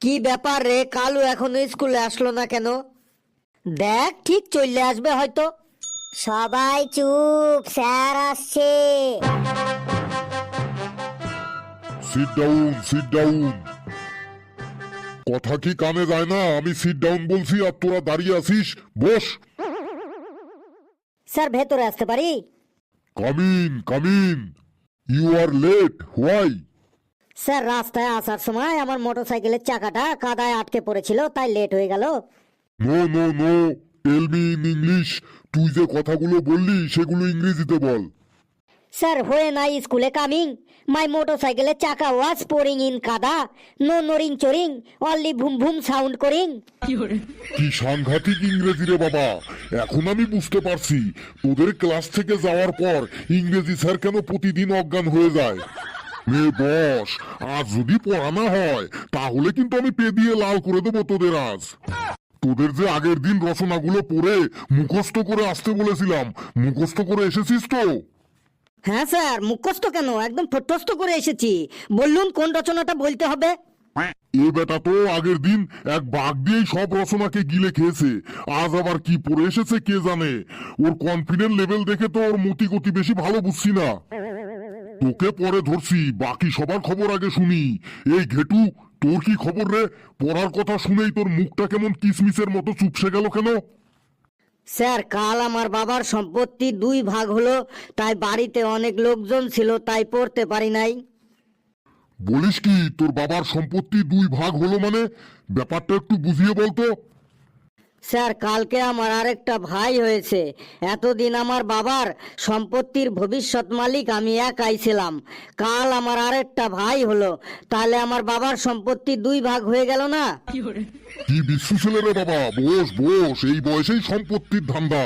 কি ব্যাপার রে? কালু এখনও স্কুলে আসলো না কেন? দেখ ঠিক চলে আসবে হয়তো। সবাই চুপ স্যার আসছে। সিট ডাউন সিট ডাউন কথা কি কানে যায় না? আমি সিট ডাউন বলছি আর তোরা দাঁড়িয়ে আছিস। বস। স্যার ভেতরে আসতে পারি? Come in come in you are late why sir রাস্তায় আসার সময় আমার মোটরসাইকেলের চাকাটা কাদায় আটকে পড়েছিল তাই লেট হয়ে গেল। No no no tell me in English তুই যে কথাগুলো বললি সেগুলো ইংরেজিতে বল। স্যার হয়ে নাই স্কুলে কামিং মাই মোটরসাইকেলের চাকা ওয়াজ পোরিং ইন কাদা। নো নরিং চরিং অনলি ভুম ভুম সাউন্ড করিং। কি সাংঘাতিক ইংরেজি রে বাবা। এখন আমি বুঝতে পারছি তোদের ক্লাস থেকে যাওয়ার পর ইংরেজি স্যার কেন প্রতিদিন অজ্ঞান হয়ে যায়? মে বস আজ যদি পড়ানো হয় তাহলে কিন্তু আমি পে দিয়ে লাল করে দেবো তোদের আজ। তোদের যে আগের দিন রচনাগুলো পড়ে মুখস্থ করে আসতে বলেছিলাম মুখস্থ করে এসেছিস তো? হ্যাঁ স্যার মুখস্থ কেন? একদম ঠোঁটস্থ করে এসেছি। বললুন কোন রচনাটা বলতে হবে? এ বেটা তো আগের দিন এক বাঘ দিয়েই সব রচনাকে গিলে খেয়েছে। আজ আবার কি পড়ে এসেছে কে জানে? ওর কনফিডেন্ট লেভেল দেখে তো ওর মতি গতি বেশি ভালো বুঝছি না। তোকে পরে ধরছি বাকি সবার খবর আগে শুনি। এই ঘেটু তোর কি খবর রে? পড়ার কথা শুনেই তোর মুখটা কেমন কিসমিসের মতো চুপসে গেল কেন? স্যার কাল আমার বাবার সম্পত্তি দুই ভাগ হলো তাই বাড়িতে অনেক লোকজন ছিল তাই পড়তে পারি নাই। বলিস কি তোর বাবার সম্পত্তি দুই ভাগ হলো মানে? ব্যাপারটা একটু বুঝিয়ে বলতো। স্যার কালকে আমার আরেকটা ভাই হয়েছে। এতদিন আমার বাবার সম্পত্তির ভবিষ্যৎ মালিক আমি একাই ছিলাম। কাল আমার আরেকটা ভাই হলো। তাহলে আমার বাবার সম্পত্তি দুই ভাগ হয়ে গেল না? কি বিশ্ব ছেলে রে বাবা? বস বস এই বয়সেই সম্পত্তির ধান্দা।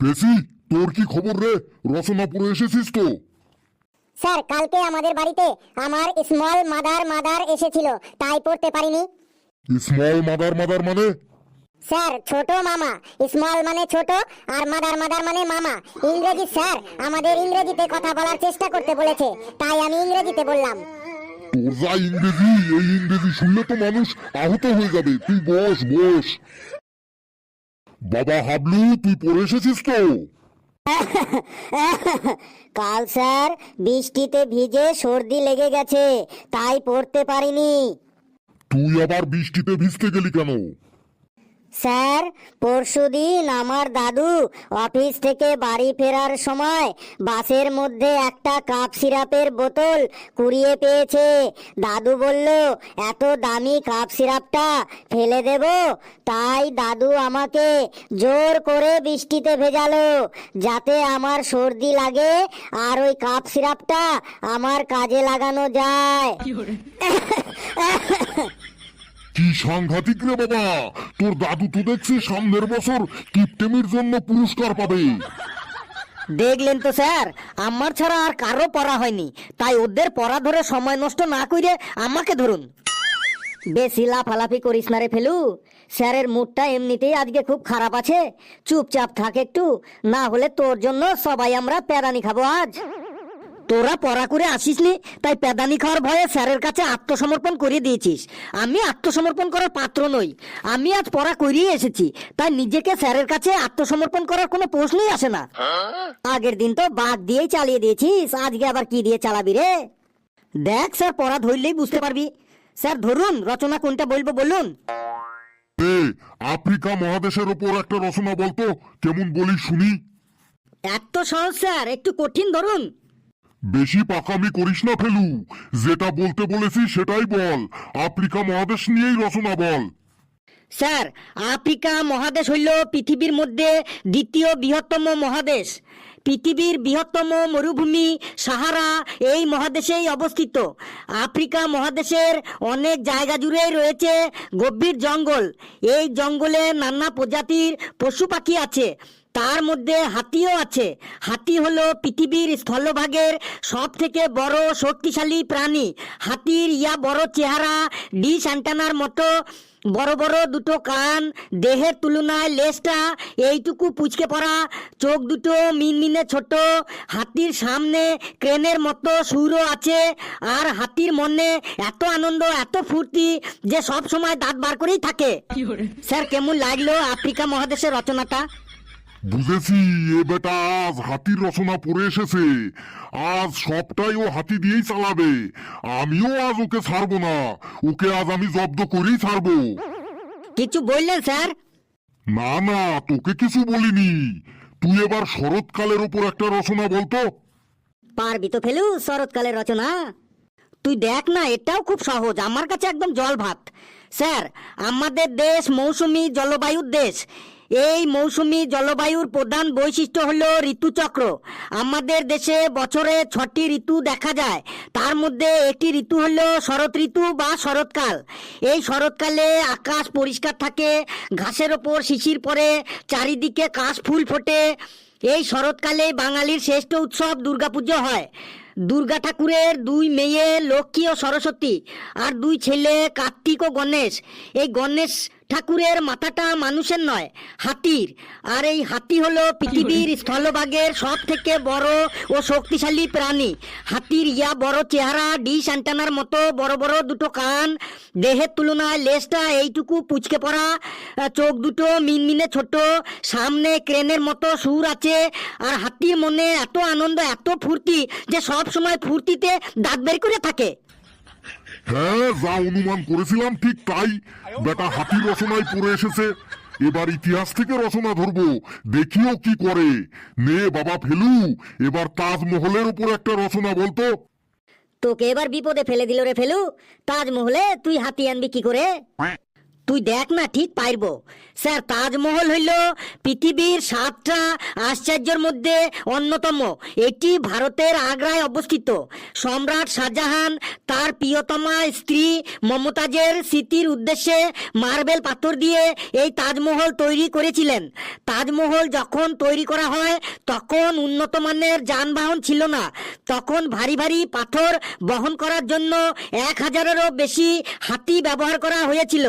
পেশি তোর কি খবর রে? রচনা পড়ে এসেছিস তো? স্যার কালকে আমাদের বাড়িতে আমার স্মল মাদার মাদার এসেছিল। তাই পড়তে পারিনি। স্মল মাদার মাদার মানে স্যার ছোট মামা। স্মল মানে ছোট আর মাদার মাদার মানে মামা। ইংরেজি স্যার আমাদের ইংরেজিতে কথা বলার চেষ্টা করতে বলেছে। তাই আমি ইংরেজিতে বললাম। তোর যা ইংরেজি এই ইংরেজি শুনলে তো মানুষ আহত হয়ে যাবে। তুই বস বস। বাবা হাবলু তুই পড়ে এসেছিস তো? কাল স্যার বৃষ্টিতে ভিজে সর্দি লেগে গেছে তাই পড়তে পারিনি। তুই আবার বৃষ্টিতে ভিজতে গেলি কেন? স্যার পরশুদিন আমার দাদু অফিস থেকে বাড়ি ফেরার সময় বাসের মধ্যে একটা কাপ সিরাপের বোতল কুড়িয়ে পেয়েছে। দাদু বলল এত দামি কাপ সিরাপটা ফেলে দেব? তাই দাদু আমাকে জোর করে বৃষ্টিতে ভেজালো যাতে আমার সর্দি লাগে আর ওই কাপ সিরাপটা আমার কাজে লাগানো যায়। কি সাংঘাতিক রে বাবা? তোর দাদু তো দেখছি সামনের বছর কিপটেমির জন্য পুরস্কার পাবে। দেখলেন তো স্যার, আমার ছাড়া আর কারও পড়া হয়নি। তাই ওদের পড়া ধরে সময় নষ্ট না করে আমাকে ধরুন। বেশি লাফালাফি করিস না রে ফেলু। স্যারের মুডটা এমনিতেই আজকে খুব খারাপ আছে। চুপচাপ থাক একটু, না হলে তোর জন্য সবাই আমরা প্যারানি খাব আজ। তোরা পড়া করে আসিসনি তাই প্যাদানি খাওয়ার ভয়ে স্যারের কাছে আত্মসমর্পণ করে দিয়েছিস। আমি আত্মসমর্পণ করার পাত্র নই। আমি আজ পড়া করিয়ে এসেছি তাই নিজেকে স্যারের কাছে আত্মসমর্পণ করার কোনো প্রশ্নই আসে না। আগের দিন তো বাঘ দিয়েই চালিয়ে দিয়েছিস আজকে আবার কি দিয়ে চালাবি রে? দেখ স্যার পড়া ধরলেই বুঝতে পারবি। স্যার ধরুন রচনা কোনটা বলব বলুন? আফ্রিকা মহাদেশের ওপর একটা রচনা বলতো কেমন বলি শুনি। এত সহজ স্যার একটু কঠিন ধরুন। বেশি পাকামি করিস না, ফেলু। যেটা বলতে বলেছি সেটাই বল। আফ্রিকা মহাদেশ নিয়েই রচনা বল। স্যার, আফ্রিকা মহাদেশ হইল পৃথিবীর মধ্যে দ্বিতীয় বৃহত্তম মহাদেশ। পৃথিবীর বৃহত্তম মরুভূমি সাহারা এই মহাদেশেই অবস্থিত। আফ্রিকা মহাদেশের অনেক জায়গা জুড়েই রয়েছে গভীর জঙ্গল। এই জঙ্গলে নানা প্রজাতির পশু পাখি আছে। তার মধ্যে হাতিও আছে। হাতি হলো পৃথিবীর স্থলভাগের সব থেকে বড় শক্তিশালী প্রাণী। হাতির ইয়া বড় চেহারা ডিস অ্যান্টানার মতো বড় বড় দুটো কান দেহের তুলনায় লেজটা এইটুকু পুচকে পড়া চোখ দুটো মিনমিনে ছোট হাতির সামনে ক্রেনের মতো সুরও আছে আর হাতির মনে এত আনন্দ এত ফুর্তি যে সব সময় দাঁত বার করেই থাকে। স্যার কেমন লাগল আফ্রিকা মহাদেশের রচনাটা? বুঝেছি এ বেটা আজ হাতির রচনা পড়ে এসেছে। আজ সবটাই ও হাতি দিয়েই চালাবে। আমিও আজ ওকে ছাড়বো না। ওকে আজ আমি জব্দ করেই ছাড়বো। কিছু বললেন স্যার? না না তোকে কিছু বলিনি। তুই এবার শরৎকালের উপর একটা রচনা বলতো পারবি তো ফেলু শরৎকালের রচনা। তুই দেখ না এটাও খুব সহজ। আমার কাছে একদম জল ভাত স্যার আমাদের দেশ মৌসুমি জলবায়ুর দেশ। এই মৌসুমি জলবায়ুর প্রধান বৈশিষ্ট্য হল ঋতুচক্র। আমাদের দেশে বছরে ছটি ঋতু দেখা যায়। তার মধ্যে একটি ঋতু হল শরৎ ঋতু বা শরৎকাল। এই শরৎকালে আকাশ পরিষ্কার থাকে, ঘাসের ওপর শিশির পরে চারিদিকে কাশ ফুল ফোটে। এই শরৎকালে বাঙালির শ্রেষ্ঠ উৎসব দুর্গাপুজো হয়। দুর্গা ঠাকুরের দুই মেয়ে লক্ষ্মী ও সরস্বতী আর দুই ছেলে কার্তিক ও গণেশ। এই গণেশ ঠাকুরের মাথাটা মানুষের নয়, হাতির। আর এই হাতি হলো পৃথিবীর স্থলভাগের সব থেকে বড় ও শক্তিশালী প্রাণী। হাতির ইয়া বড় চেহারা, ডিশ অ্যান্টানার মতো বড় বড় দুটো কান, দেহের তুলনায় লেজটা এইটুকু পুচকে পড়া চোখ দুটো মিনমিনে ছোট, সামনে ক্রেনের মতো সুর আছে, আর হাতির মনে এত আনন্দ, এত ফুর্তি যে সব সময় ফুর্তিতে দাঁত বের করে থাকে। হ্যাঁ যা অনুমান করেছিলাম ঠিক তাই। বেটা হাতি রচনায় পড়ে এসেছে। এবার ইতিহাস থেকে রচনা ধরবো। দেখিও কি করে। নে বাবা ফেলু এবার তাজমহলের উপর একটা রচনা বলতো তোকে এবার বিপদে ফেলে দিল রে ফেলু। তাজমহলে তুই হাতি আনবি কি করে? তুই দেখ না ঠিক পারব। স্যার, তাজমহল হইল পৃথিবীর সাতটা আশ্চর্যের মধ্যে অন্যতম। এটি ভারতের আগ্রায় অবস্থিত। সম্রাট শাহজাহান তার প্রিয়তমা স্ত্রী মমতাজের স্মৃতির উদ্দেশ্যে মার্বেল পাথর দিয়ে এই তাজমহল তৈরি করেছিলেন। তাজমহল যখন তৈরি করা হয়, তখন উন্নত মানের যানবাহন ছিল না। তখন ভারী ভারী পাথর বহন করার জন্য এক হাজারেরও বেশি হাতি ব্যবহার করা হয়েছিল।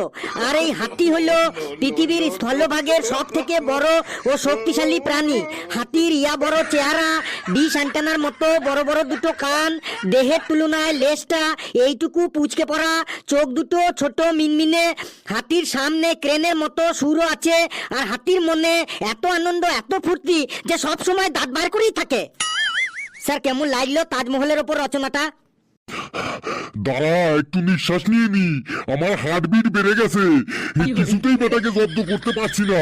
আর এই হাতি হল পৃথিবীর স্থলভাগের সব থেকে বড় ও শক্তিশালী প্রাণী। হাতির ইয়া বড় চেহারা, ডিশ অ্যান্টেনার মতো বড় বড় দুটো কান, দেহের তুলনায় লেজটা এইটুকু পুচকে পড়া, চোখ দুটো ছোট মিনমিনে। হাতির সামনে ক্রেনের মতো সুরও আছে, আর হাতির মনে এত আনন্দ, এত ফুর্তি যে সব সময় দাঁত বার করেই থাকে। স্যার, কেমন লাগল তাজমহলের ওপর রচনাটা? দাঁড়া একটু নিঃশ্বাস নিয়ে নি। আমার হার্টবিট বেড়ে গেছে। কিছুতেই বেটাকে জব্দ করতে পারছি না।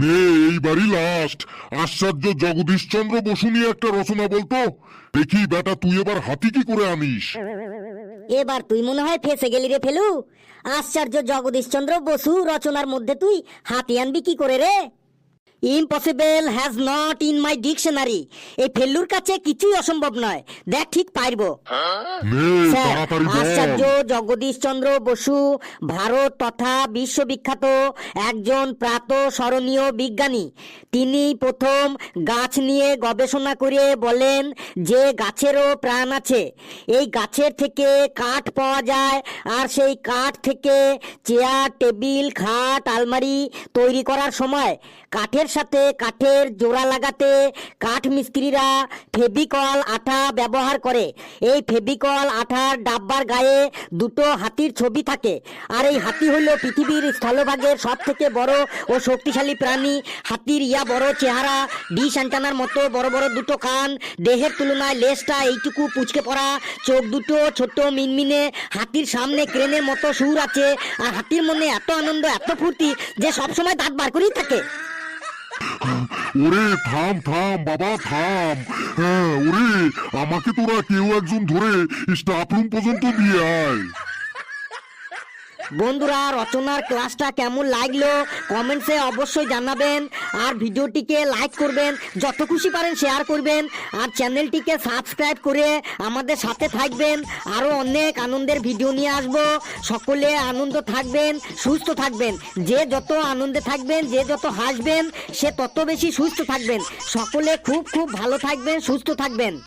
নে এইবারই লাস্ট আশ্চর্য জগদীশচন্দ্র বসু নিয়ে একটা রচনা বলতো। দেখি বেটা তুই এবার হাতি কি করে আনিস? এবার তুই মনে হয় ফেসে গেলি রে ফেলু। আশ্চর্য জগদীশচন্দ্র বসু রচনার মধ্যে তুই হাতি আনবি কি করে রে? Impossible has not in my dictionary এই ফেলুর কাছে কিছুই অসম্ভব নয়। দেখ ঠিক পারব। নে স্যার জগদীশ চন্দ্র বসু ভারত তথা বিশ্ববিখ্যাত একজন প্রাত স্মরণীয় বিজ্ঞানী। তিনি প্রথম গাছ নিয়ে গবেষণা করে বলেন যে গাছেরও প্রাণ আছে। এই গাছের থেকে কাঠ পাওয়া যায় আর সেই কাঠ থেকে চেয়ার টেবিল খাট আলমারি তৈরি করার সময় কাঠের সাথে কাঠের জোড়া লাগাতে কাঠ মিস্ত্রিরা ফেবিকল আঠা ব্যবহার করে। এই ফেবিকল আঠার ডাব্বার গায়ে দুটো হাতির ছবি থাকে। আর এই হাতি হলো পৃথিবীর স্থলভাগের সব থেকে বড় ও শক্তিশালী প্রাণী। হাতির ইয়া বড় চেহারা, ডিশ অ্যান্টানার মতো বড় বড় দুটো কান, দেহের তুলনায় লেজটা এইটুকু পুচকে পড়া, চোখ দুটো ছোট মিনমিনে, হাতির সামনে ক্রেনের মতো সুর আছে। আর হাতির মনে এত আনন্দ, এত ফুর্তি যে সবসময় দাঁত বার করেই থাকে। ওরে থাম থাম, বাবা, থাম। হ্যাঁ ওরে, আমাকে তোরা কেউ একজন ধরে স্টাফ রুম পর্যন্ত দিয়ে আয়। বন্ধুরা, রচনার ক্লাসটা কেমন লাগল? কমেন্টসে অবশ্যই জানাবেন। আর ভিডিওটিকে লাইক করবেন। যত খুশি পারেন শেয়ার করবেন। আর চ্যানেলটিকে সাবস্ক্রাইব করে আমাদের সাথে থাকবেন। আরও অনেক আনন্দের ভিডিও নিয়ে আসব। সকলে আনন্দ থাকবেন, সুস্থ থাকবেন। যে যত আনন্দে থাকবেন, যে যত হাসবেন, সে তত বেশি সুস্থ থাকবেন। সকলে খুব খুব ভালো থাকবেন, সুস্থ থাকবেন।